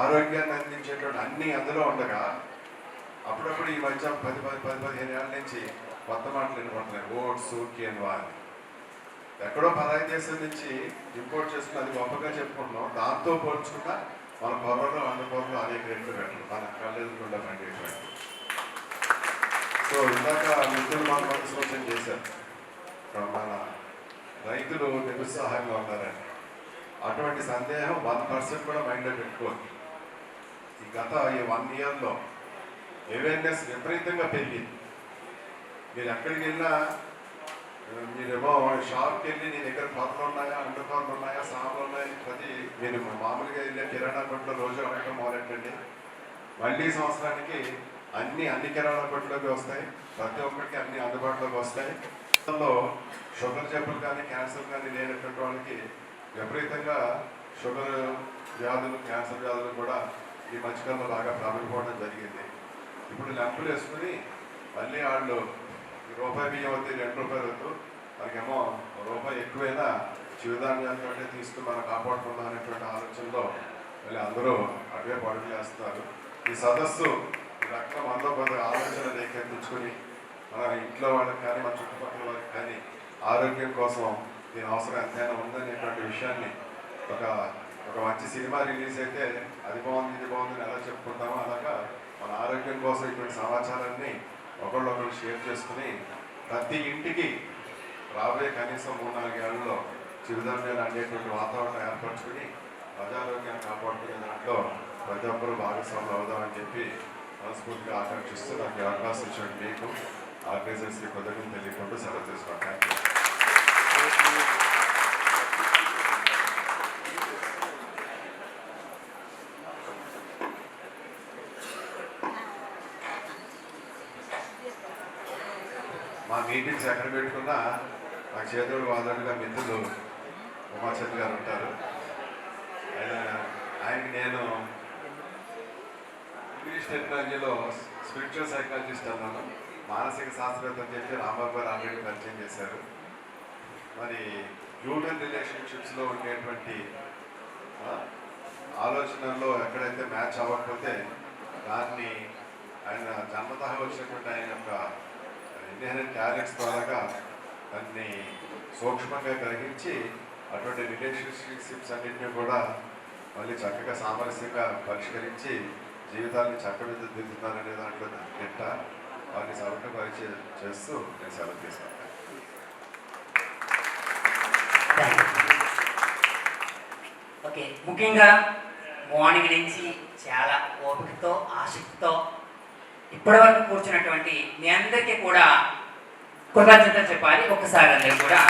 ఆరోగ్యాన్ని అందించేటువంటి అన్ని అందులో ఉండగా అప్పుడప్పుడు ఈ మధ్య పది పది పది పదిహేను ఏళ్ళ నుంచి కొత్త మాటలు వినపడుతున్నాయి. ఓట్స్ కేన్ అని ఎక్కడో పరాయి దేశం నుంచి ఇంపోర్ట్ చేసుకుని అది గొప్పగా చెప్పుకుంటున్నాం. దాంతో పోల్చుకుంటా మన పొరలో వంద పొరలో అనేక రెట్లు. పెట్టరు మన కళ్ళెదుకుండా పండేటువంటి సో ఇందాక మిత్రులు మన మనసు చేశారు. మన రైతులు నిరుత్సాహంగా ఉన్నారని. అటువంటి సందేహం వన్ పర్సెంట్ కూడా మైండ్లో పెట్టుకోవద్దు. ఈ గత ఈ వన్ ఇయర్లో అవేర్నెస్ విపరీతంగా పెరిగింది. మీరు ఎక్కడికి వెళ్ళినా మీరేమో షాప్కి వెళ్ళి నీ దగ్గర పొరలు ఉన్నాయా అండు ఉన్నాయా సామాన్లు ఉన్నాయా ప్రతి మీరు మామూలుగా వెళ్ళే కిరాణా కొట్లో రోజు అడగడం మొదలెట్టండి. మళ్ళీ సంవత్సరానికి అన్ని అన్ని కిరాణా కొట్లోకి వస్తాయి. ప్రతి ఒక్కరికి అన్ని అందుబాటులోకి వస్తాయి. అందులో షుగర్ జబ్బులు కానీ క్యాన్సర్ కానీ లేనటువంటి వాళ్ళకి విపరీతంగా షుగర్ వ్యాధులు క్యాన్సర్ వ్యాధులు కూడా ఈ మధ్యకాలంలో బాగా ప్రారంభించడం జరిగింది. ఇప్పుడు లెంపులు వేసుకుని మళ్ళీ వాళ్ళు రూపాయి బియ్యం వద్దు రెండు రూపాయలు వద్దు మనకేమో రూపాయి ఎక్కువైనా చిరుధాన్యాలు అంటే తీసుకుని మనం కాపాడుకుందాం అనేటువంటి ఆలోచనలో మళ్ళీ అందరూ అటువే పడుగు చేస్తున్నారు. ఈ సదస్సు రక్తం అందరూ కొంత ఆలోచన రేకెత్తించుకొని మన ఇంట్లో వాళ్ళకి కానీ మన చుట్టుపక్కల వాళ్ళకి కానీ ఆరోగ్యం కోసం దీని అవసరం ఎంతైనా ఉందనేటువంటి విషయాన్ని ఒక ఒక మంచి సినిమా రిలీజ్ అయితే అది బాగుంది ఇది బాగుంది అని ఎలా చెప్పుకుంటామో అలాగా మన ఆరోగ్యం కోసం ఇటువంటి సమాచారాన్ని ఒకళ్ళొకళ్ళు షేర్ చేసుకుని ప్రతి ఇంటికి రాబోయే కనీసం మూడు నాలుగేళ్ళలో చిరుధాన్యాలు అనేటువంటి వాతావరణం ఏర్పరచుకుని ప్రజారోగ్యాన్ని కాపాడుకునే దాంట్లో ప్రతి ఒక్కరూ భాగస్వాములు అవుదామని చెప్పి మనస్ఫూర్తిగా ఆకాంక్షిస్తూ నాకు అవకాశం ఇచ్చిన మీకు ఆర్గనైజర్స్కి కృతజ్ఞతలు తెలియకుండా సెలవు తీసుకుంటాను మా మీటింగ్స్ ఎక్కడ పెట్టుకున్నా నాకు చేతుడు వాదనగా మిత్రులు ఉమాచంద్ గారు ఉంటారు. ఆయన ఆయనకి నేను ఇంగ్లీష్ టెక్నాలజీలో స్పిరిచువల్ సైకాలజిస్ట్ అన్నాను. మానసిక శాస్త్రవేత్త అని చెప్పి రాంబాబు గారు ఆల్రెడీ పరిచయం చేశారు. మరి హ్యూమన్ రిలేషన్షిప్స్లో ఉండేటువంటి ఆలోచనల్లో ఎక్కడైతే మ్యాచ్ అవ్వకపోతే దాన్ని ఆయన జన్మతహ వచ్చినటువంటి ఆయన యొక్క ఇండియన్ టాలెంట్స్ ద్వారాగా దాన్ని సూక్ష్మంగా గ్రహించి అటువంటి రిలేషన్షిప్స్ అన్నింటినీ కూడా మళ్ళీ చక్కగా సామరస్యంగా పరిష్కరించి జీవితాన్ని చక్కదిద్దుతున్నారనే దాంట్లో తిట్ట వారిని సవరణ పరిచయం చేస్తూ నేను సెలవు తీసుకుంటాను. ఓకే ముఖ్యంగా మార్నింగ్ నుంచి చాలా ఓపికతో ఆసక్తితో ఇప్పటివరకు కూర్చున్నటువంటి మీ అందరికీ కూడా కృతజ్ఞత చెప్పాలి. ఒక్కసారి అందరూ కూడా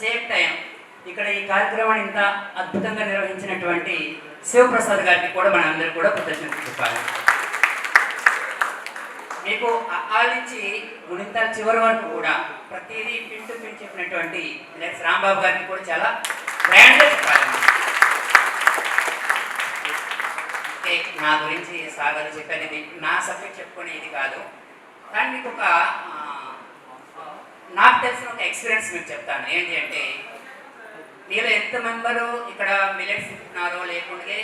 సేమ్ టైం ఇక్కడ ఈ కార్యక్రమాన్ని ఇంత అద్భుతంగా నిర్వహించినటువంటి శివప్రసాద్ గారికి కూడా మన అందరూ కూడా కృతజ్ఞత చెప్పాలి. మీకు ఆలించి నుంచి గుణింత చివరి వరకు కూడా ప్రతిదీ పిన్ టు పిన్ చెప్పినటువంటి రాంబాబు గారికి కూడా చాలా గ్రాండ్గా చెప్పాలి. అంటే నా గురించి సాగర్ చెప్పనేది నా సబ్జెక్ట్ చెప్పుకునేది కాదు. కానీ మీకు ఒక నాకు తెలిసిన ఒక ఎక్స్పీరియన్స్ మీకు చెప్తాను. ఏంటి అంటే మీలో ఎంత మెంబరు ఇక్కడ మిలెట్స్ తింటున్నారో లేకుంటే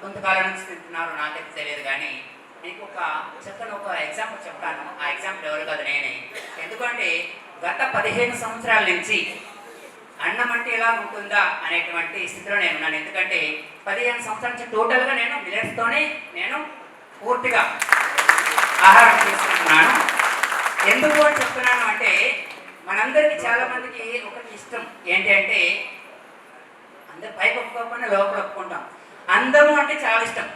కొంతకాలం నుంచి తింటున్నారో నాకైతే తెలియదు కానీ మీకు ఒక చెప్పని ఒక ఎగ్జాంపుల్ చెప్తాను. ఆ ఎగ్జాంపుల్ ఎవరు కాదు నేనే. ఎందుకంటే గత పదిహేను సంవత్సరాల నుంచి అన్నం అంటే ఎలా ఉంటుందా అనేటువంటి స్థితిలో నేను ఉన్నాను. ఎందుకంటే పదిహేను సంవత్సరాల నుంచి టోటల్గా నేను మిలెట్స్తోనే నేను పూర్తిగా ఆహారం తీసుకుంటున్నాను ఎందుకు అని చెప్తున్నాను అంటే మనందరికీ చాలామందికి ఒకటి ఇష్టం. ఏంటి అంటే అందరు పైకి ఒప్పుకోకుండా లోపల ఒప్పుకుంటాం. అందము అంటే చాలా ఇష్టం.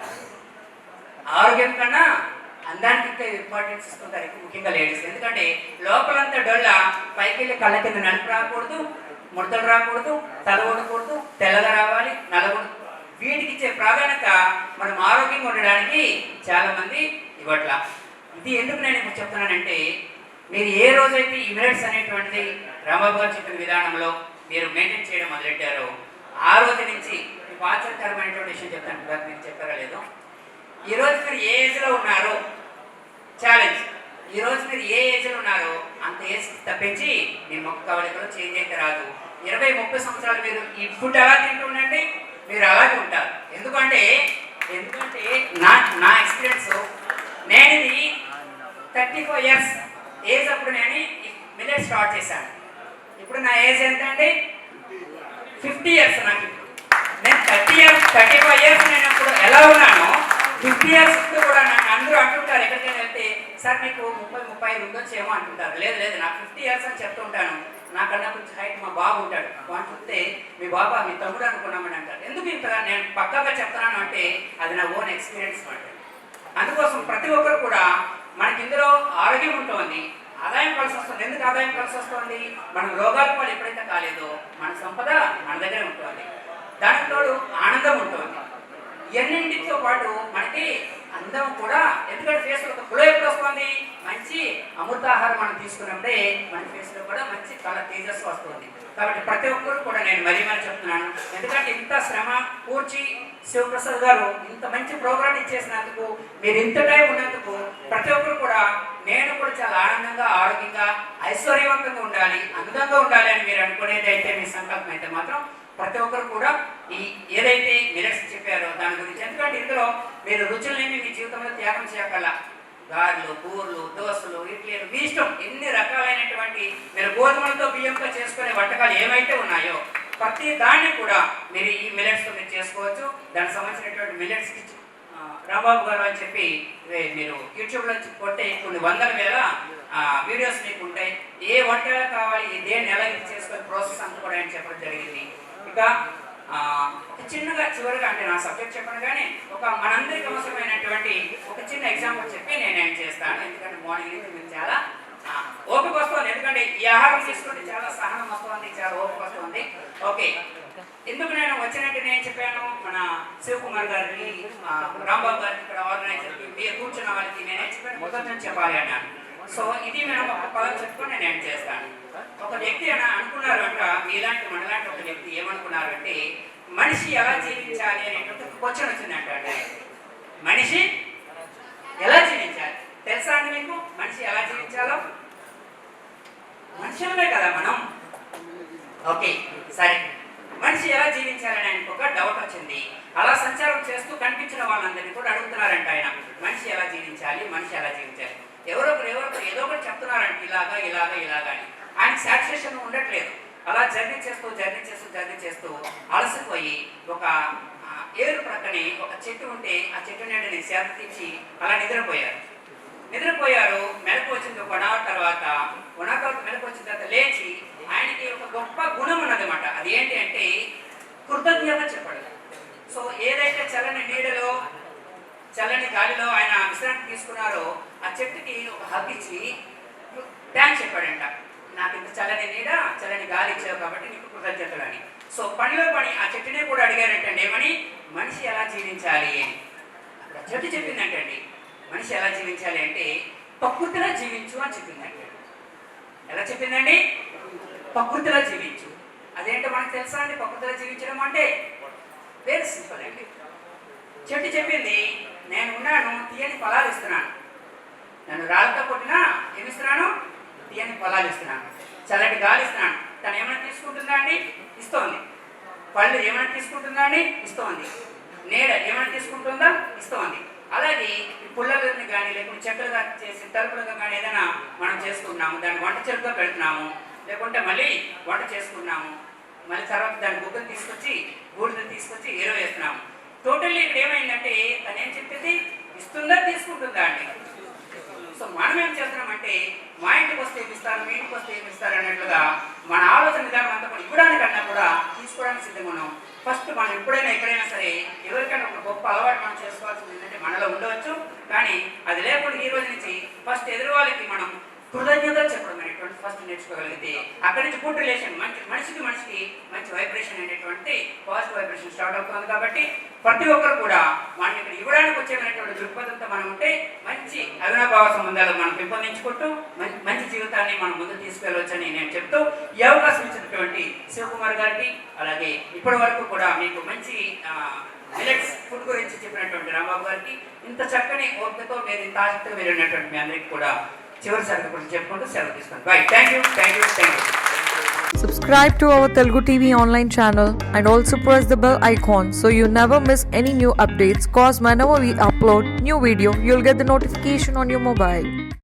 ఆరోగ్యం కన్నా అందానికి ఇంకా ఇంపార్టెన్స్ ఇస్తుంటారు ముఖ్యంగా లేడీస్ ఎందుకంటే లోపలంతా డొల్ల పైకి వెళ్ళి కళ్ళ కింద నలుపు రాకూడదు ముడతలు రాకూడదు తల ఉండకూడదు తెల్లగా రావాలి నల్లకూడదు వీటికి ఇచ్చే ప్రాధాన్యత మనం ఆరోగ్యంగా ఉండడానికి చాలామంది ఇవ్వట్ల. ఇది ఎందుకు నేను ఇప్పుడు చెప్తున్నానంటే మీరు ఏ రోజైతే ఈ మినిట్స్ అనేటువంటిది రామబాబు గారు చెప్పిన విధానంలో మీరు మెయింటైన్ చేయడం మొదలెట్టారో ఆ రోజు నుంచి మీకు ఆశ్చర్యకరమైనటువంటి విషయం చెప్తాను. ఇందాక మీరు చెప్పారా లేదు. ఈ రోజు మీరు ఏ ఏజ్లో ఉన్నారో ఛాలెంజ్. ఈ రోజు మీరు ఏ ఏజ్లో ఉన్నారో అంత ఏజ్ తప్పించి మీ మొక్క కవళికలో చేంజ్ అయితే రాదు. ఇరవై ముప్పై సంవత్సరాలు మీరు ఈ ఫుడ్ ఎలా తింటుండండి మీరు అలాగే ఉంటారు. ఎందుకంటే ఎందుకంటే నా నా ఎక్స్పీరియన్స్ నేను ఇది థర్టీ ఫోర్ ఇయర్స్ ఏజ్ అప్పుడు నేను మిల్లెట్ స్టార్ట్ చేశాను. ఇప్పుడు నా ఏజ్ ఎంత అండి? ఫిఫ్టీ ఇయర్స్ నాకు ఇప్పుడు. నేను thirty years thirty five years నేను అప్పుడు ఎలా ఉన్నానో ఫిఫ్టీ ఇయర్స్ కూడా నన్ను అందరూ అంటుంటారు ఎక్కడికైనా సార్ మీకు ముప్పై ముప్పై ఐదు ఉండొచ్చేమో అంటుంటారు. లేదు లేదు నాకు ఫిఫ్టీ ఇయర్స్ అని చెప్తుంటాను. నాకన్నా కొంచెం హైట్ మా బాబు ఉంటాడు. వాడు చూస్తే మీ బాబా మీ తమ్ముడు అనుకున్నామని అంటారు. ఎందుకు ఇంత నేను పక్కాగా చెప్తున్నాను అంటే అది నా ఓన్ ఎక్స్పీరియన్స్ మాట. అందుకోసం ప్రతి ఒక్కరు కూడా మనకి ఇందులో ఆరోగ్యం ఉంటుంది ఆదాయం కలిసి వస్తుంది. ఎందుకు ఆదాయం కలిసి వస్తుంది? మనం రోగాల పాలు ఎప్పుడైతే కాలేదో మన సంపద మన దగ్గర ఉంటుంది. దానికి ఆనందం ఉంటుంది. ఇవన్నింటితో పాటు మనకి అందం కూడా ఎందుకంటే ఫేస్ ఒక గ్లో ఎప్పుడు వస్తుంది. మంచి అమృతాహారం మనం తీసుకున్నప్పుడే మన ఫేస్లో కూడా మంచి చాలా తేజస్సు వస్తుంది. కాబట్టి ప్రతి ఒక్కరు కూడా నేను మరీ మరీ చెప్తున్నాను. ఎందుకంటే ఇంత శ్రమ కూర్చి శివప్రసాద్ గారు ఇంత మంచి ప్రోగ్రామ్ ఇచ్చేసినందుకు మీరు ఇంత టైం ఉన్నందుకు ప్రతి ఒక్కరు కూడా నేను కూడా చాలా ఆనందంగా ఆరోగ్యంగా ఐశ్వర్యవంతంగా ఉండాలి అందంగా ఉండాలి అని మీరు అనుకునేది అయితే మీ సంకల్పం అయితే మాత్రం ప్రతి ఒక్కరు కూడా ఈ ఏదైతే మిలెట్స్ చెప్పారో దాని గురించి. ఎందుకంటే ఇందులో మీరు రుచులనేవి మీ జీవితంలో త్యాగం చేయగల గారెలు కూరలు దోశలు ఇడ్లీలు మీ ఇష్టం ఎన్ని రకాలైనటువంటి మీరు గోధుమలతో బియ్యంతో చేసుకునే వంటకాలు ఏవైతే ఉన్నాయో ప్రతి దాన్ని కూడా మీరు ఈ మిలెట్స్తో మీరు చేసుకోవచ్చు. దానికి సంబంధించినటువంటి మిలెట్స్ రాంబాబు గారు అని చెప్పి మీరు యూట్యూబ్లో కొట్టే కొన్ని వందల వేల వీడియోస్ మీకు ఉంటాయి. ఏ వంటలు కావాలి దేన్ని ఎలా ఇది ప్రాసెస్ అంతా కూడా ఆయన చెప్పడం జరిగింది. ఇంకా ఒక చిన్నగా చివరిగా అంటే నా సబ్జెక్ట్ చెప్పను కానీ ఒక మనందరికి అవసరమైనటువంటి ఒక చిన్న ఎగ్జాంపుల్ చెప్పి నేను ఏం చేస్తాను. ఎందుకంటే మార్నింగ్ నుంచి మీరు చాలా ఓపిక వస్తుంది. ఎందుకంటే ఈ ఆహారం తీసుకుంటే చాలా సహనం వస్తుంది చాలా ఓపిక వస్తుంది. ఓకే. ఎందుకు నేను వచ్చినట్టు నేను చెప్పాను. మన శివకుమార్ గారికి రాంబాబు గారికి ఇక్కడ ఆర్గనైజర్కి మీరు కూర్చున్న వాళ్ళకి నేనేం చెప్పాను. చెప్పాను నుంచి చెప్పాలి అన్నాను. సో ఇది మేము ఒక పదం చెప్పుకొని నేను ఏం చేస్తాను. ఒక వ్యక్తి అని అనుకున్నారు అంట మీలాంటి మనలాంటి ఒక వ్యక్తి ఏమనుకున్నారంటే మనిషి ఎలా జీవించాలి అనేటువంటి ఒక క్వశ్చన్ వచ్చిందంట అంటే మనిషి ఎలా జీవించాలి? తెలుసా అండి మీకు? మనిషి ఎలా జీవించాలో? మనుషులమే కదా మనం. ఓకే సరే. మనిషి ఎలా జీవించాలని ఆయనకు ఒక డౌట్ వచ్చింది. అలా సంచారం చేస్తూ కనిపించిన వాళ్ళందరినీ కూడా అడుగుతున్నారంట ఆయన. మనిషి ఎలా జీవించాలి మనిషి ఎలా జీవించాలి ఎవరో ఒకరు ఎవరో ఒకరు ఏదో ఒకటి చెప్తున్నారంట ఇలాగా ఇలాగా ఇలాగా అని. ఆయన సాటిస్ఫాక్షన్ ఉండట్లేదు. అలా జర్నీ చేస్తూ జర్నీ చేస్తూ జర్నీ చేస్తూ అలసిపోయి ఒక ఏరు ప్రక్కనే ఒక చెట్టు ఉంటే ఆ చెట్టు నీడని సేద తీర్చి అలా నిద్రపోయారు. నిద్రపోయారు మెలకు వచ్చింది ఒక వన్ తర్వాత వన్ అవర్ తర్వాత మెలకు వచ్చిన తర్వాత లేచి ఆయనకి ఒక గొప్ప గుణం ఉన్నదన్నమాట. అది ఏంటి అంటే కృతజ్ఞత చెప్పడం. సో ఏదైతే చల్లని నీడలో చల్లని గాలిలో ఆయన విశ్రాంతి తీసుకున్నారో ఆ చెట్టుకి ఒక హగ్ ఇచ్చి థ్యాంక్స్ చెప్పాడంట. నాకు ఇంత చల్లని నీడ చల్లని గాలి ఇచ్చావు కాబట్టి నీకు కృతజ్ఞతలు అని సో పనిలో పని ఆ చెట్టునే కూడా అడిగారంటండి ఏమని? మనిషి ఎలా జీవించాలి అని. అక్కడ చెట్టు చెప్పిందంటండి మనిషి ఎలా జీవించాలి అంటే ప్రకృతిలో జీవించు అని చెప్పిందండి ఎలా చెప్పిందండి? ప్రకృతిలో జీవించు. అదేంటో మనకు తెలుసా అండి? ప్రకృతిలో జీవించడం అంటే? వేరే సింపుల్ అండి. చెట్టు చెప్పింది నేను ఉన్నాను తీయని ఫలాలు ఇస్తున్నాను. నన్ను రాళ్ళతో కొట్టినా ఏమిస్తున్నాను? తీయని పొలాలు ఇస్తున్నాను. చల్లటి గాలి ఇస్తున్నాను. తను ఏమైనా తీసుకుంటుందా అండి? ఇస్తోంది. పళ్ళు ఏమైనా తీసుకుంటుందా అండి? ఇస్తోంది. నీడ ఏమైనా తీసుకుంటుందా? ఇస్తోంది. అలాగే పుల్లలని కానీ లేకుంటే చెక్కలుగా చేసి తలుపులుగా కానీ ఏదైనా మనం చేసుకుంటున్నాము దాన్ని వంట చెరుకుగా పెడుతున్నాము లేకుంటే మళ్ళీ వంట చేసుకున్నాము మళ్ళీ తర్వాత దాని గుగ్గలు తీసుకొచ్చి బూడిద తీసుకొచ్చి ఏరో వేస్తున్నాము టోటల్లీ ఇక్కడ ఏమైందంటే తను ఏం చెప్పింది? ఇస్తుందా తీసుకుంటుందా అండి? సో మనం ఏం చేస్తున్నామంటే మా ఇంటికి వస్తే ఏమిస్తారు మీ ఇంటికి వస్తే ఏమిస్తారు అన్నట్లుగా మన ఆలోచన విధానం అంతా కూడా ఇవ్వడానికన్నా కూడా తీసుకోవడానికి సిద్ధంగా ఉన్నాం. ఫస్ట్ మనం ఎప్పుడైనా ఎక్కడైనా సరే ఎవరికైనా ఒక గొప్ప అలవాటు మనం చేసుకోవాల్సింది ఏంటంటే మనలో ఉండవచ్చు. కానీ అది లేకుండా ఈ రోజు నుంచి ఫస్ట్ ఎదురు వాళ్ళకి మనం కృతజ్ఞత చెప్పడం అనేటువంటి ఫస్ట్ నేర్చుకోగలిగితే అక్కడి నుంచి గుడ్ రిలేషన్ మంచి మనిషికి మనిషికి మంచి వైబ్రేషన్ అనేటువంటి పాజిటివ్ వైబ్రేషన్ స్టార్ట్ అవుతుంది కాబట్టి ప్రతి ఒక్కరు కూడా మనం ఇక్కడ ఇవ్వడానికి వచ్చేటటువంటి దృక్పథంతో మనం ఉంటే మంచి అవినాభావ సంబంధాలు మనం పెంపొందించుకుంటూ మంచి జీవితాన్ని మనం ముందుకు తీసుకెళ్ళవచ్చని నేను చెప్తూ ఈ అవకాశం ఇచ్చినటువంటి శివకుమార్ గారికి అలాగే ఇప్పటి వరకు కూడా మీకు మంచి మిలెట్స్ ఫుడ్ గురించి చెప్పినటువంటి రాంబాబు గారికి ఇంత చక్కని ఓపికతో మీరు ఇంత ఆసక్తిగా మీరు ఉన్నటువంటి మీ అందరికీ కూడా చివరి సంగతి గురించి చెప్పుకుంటూ సెలవు తీసుకోండి bye thank you thank you thank you Subscribe to our Telugu TV online channel and also press the bell icon so you never miss any new updates. Cause whenever we upload new video, you'll get the notification on your mobile.